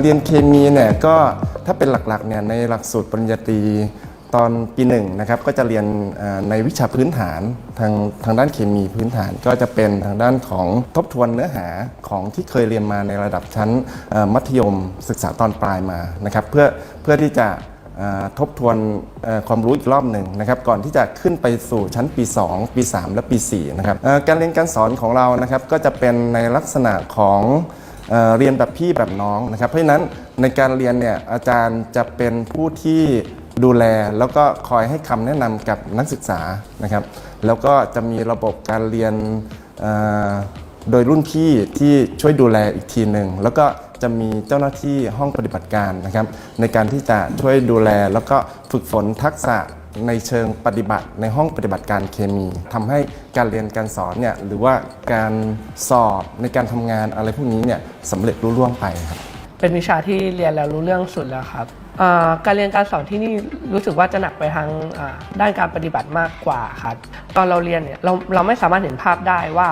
เรียนเคมีเนี่ยก็ถ้าเป็นหลักๆเนี่ยในหลักสูตรปริญญาตรีตอนปีหนึ่งนะครับก็จะเรียนในวิชาพื้นฐานทางทางด้านเคมีพื้นฐานก็จะเป็นทางด้านของทบทวนเนื้อหาของที่เคยเรียนมาในระดับชั้นมัธยมศึกษาตอนปลายมานะครับเพื่อเพื่อที่จะทบทวนความรู้อีกรอบหนึ่งนะครับก่อนที่จะขึ้นไปสู่ชั้นปี 2 ปี 3 และปี4นะครับการเรียนการสอนของเรานะครับก็จะเป็นในลักษณะของ เรียนแบบพี่แบบน้องนะครับ เพราะฉะนั้นในการเรียนเนี่ยอาจารย์จะเป็นผู้ที่ดูแลแล้วก็คอยให้คำแนะนำกับนักศึกษานะครับ แล้วก็จะมีระบบการเรียนโดยรุ่นพี่ที่ช่วยดูแลอีกทีหนึ่งแล้วก็จะมีเจ้าหน้าที่ห้องปฏิบัติการนะครับ ในการที่จะช่วยดูแลแล้วก็ฝึกฝนทักษะ ในเชิงปฏิบัติ ในห้องปฏิบัติการเคมีทำให้การเรียนการสอนเนี่ยหรือว่าการสอบในการทำงานอะไรพวกนี้เนี่ยสำเร็จรุ่ร่วงไปครับเป็นวิชาที่เรียนแล้วรู้เรื่องสุดแล้วครับการเรียนการสอนที่นี่รู้สึกว่าจะหนักไปทางด้านการปฏิบัติมากกว่าครับตอนเราเรียนเนี่ยเราเราไม่สามารถเห็นภาพได้ว่า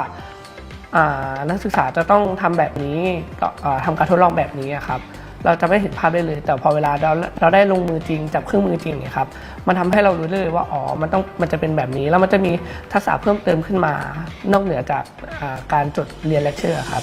นักศึกษาจะต้องทำแบบนี้ก็อ่าทำการทดลองแบบนี้ครับ เราจะไม่เห็นภาพได้เลย แต่พอเวลาเราเราได้ลงมือจริงจับเครื่องมือจริงเนี่ยครับมันทำให้เรารู้เลยว่าอ๋อมันต้องมันจะเป็นแบบนี้ แล้วมันจะมีทักษะเพิ่มเติมขึ้นมา นอกเหนือจากการจดเรียนเลคเชอร์ครับ